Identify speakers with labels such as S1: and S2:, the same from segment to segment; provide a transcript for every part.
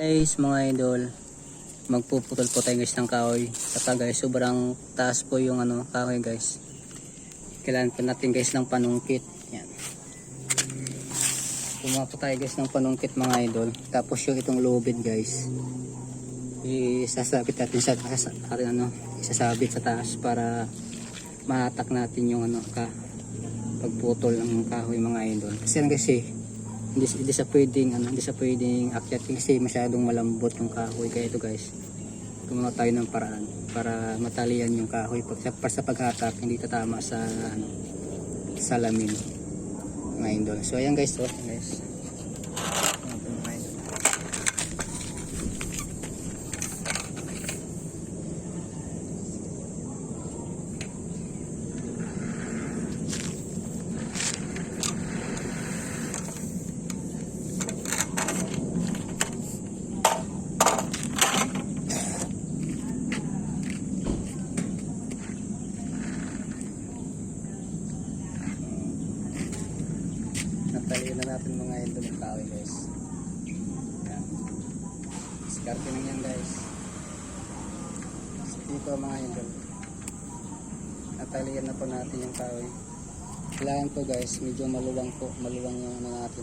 S1: Guys, mga idol, magpuputol po tayo guys ng kahoy. Saka guys, sobrang taas po yung ano, kahoy guys. Kailangan po natin guys ng panungkit. Yan. Kumuha po tayo guys ng panungkit mga idol. Tapos yung itong lubid guys. Isasabit natin sa taas. Ano, isasabit sa taas para mahatak natin yung ano ka pagputol ng kahoy mga idol. Kasi ano kasi hindi, hindi sa pwedeng ano, hindi sa pwedeng akyatin kasi masyadong malambot yung kahoy. Kaya ito guys gumawa tayo ng paraan para matalian yung kahoy pag sa, para sa paghatak hindi tatama sa ano, salamin mga idol so ayan guys to guys Ayan po, mga idol. Natalian na natin mga idol yung kahoy guys. Ayan. Diskarte lang yan guys. Dito mga idol natalian na po natin yung kahoy. Kailangan po guys medyo maluwang po. Maluwang yung ano natin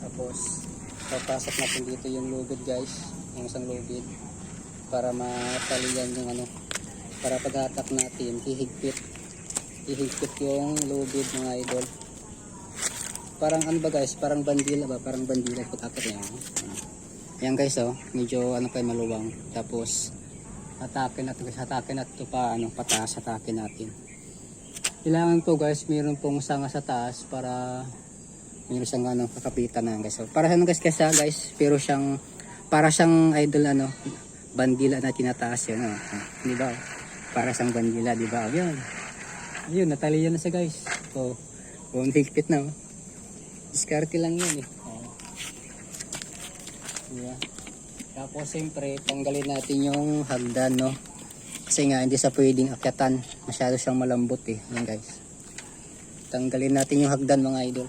S1: tapos papasok natin dito yung lubid guys. Yung isang lubid para matalian yung ano. Para paghatak natin hihigpit hihigpit yung lubid mga idol. Parang ano ba guys? Parang bandila ba? Parang bandila paghatak niya yan guys oh. Medyo ano kayo maluwang. Tapos atake natin guys. Atake natin ito pa ano pataas. Atake natin. Kailangan po guys mayroon pong sanga sa taas para mayroon siyang ano kakapitan na guys so, para ano guys kasi guys pero siyang para siyang idol ano bandila na tinataas yun oh. di ba para siyang bandila di ba yun yun natalian na siya guys so buong higpit na oh. diskarte lang yun eh oh. Diba? Tapos siyempre tanggalin natin yung hagdan no. Kasi nga hindi sa pwedeng akyatan. Masyado siyang malambot eh. Yan guys. Tanggalin natin yung hagdan mga idol.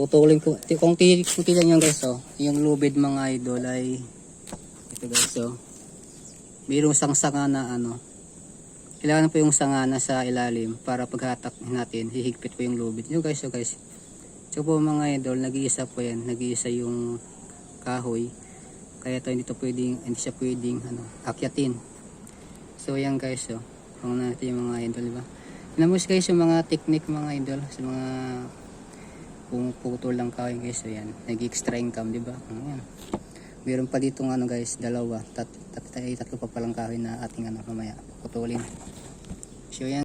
S1: Putulin ko. Kung ti- kung tinan nyo guys, oh, yung lubid mga idol ay ito guys, oh. Mayroong isang sanga na ano. Kailangan po yung sanga na sa ilalim para paghatak natin, hihigpit po yung lubid. Yung guys, oh guys. So po mga idol, nag-iisa po yan. Nag-iisa yung kahoy. Kaya to hindi to pwedeng, hindi siya pwedeng ano, akyatin. So yan guys, oh. Kung natin yung mga idol, ba? Namos guys yung mga technique mga idol sa mga pumuputol lang kahoy guys. So yan, nag-extra income, di ba? Ayan. Meron pa dito ano guys, dalawa, tat, tat, tat, tatlo pa palang kahoy na ating ano mamaya putulin. So yan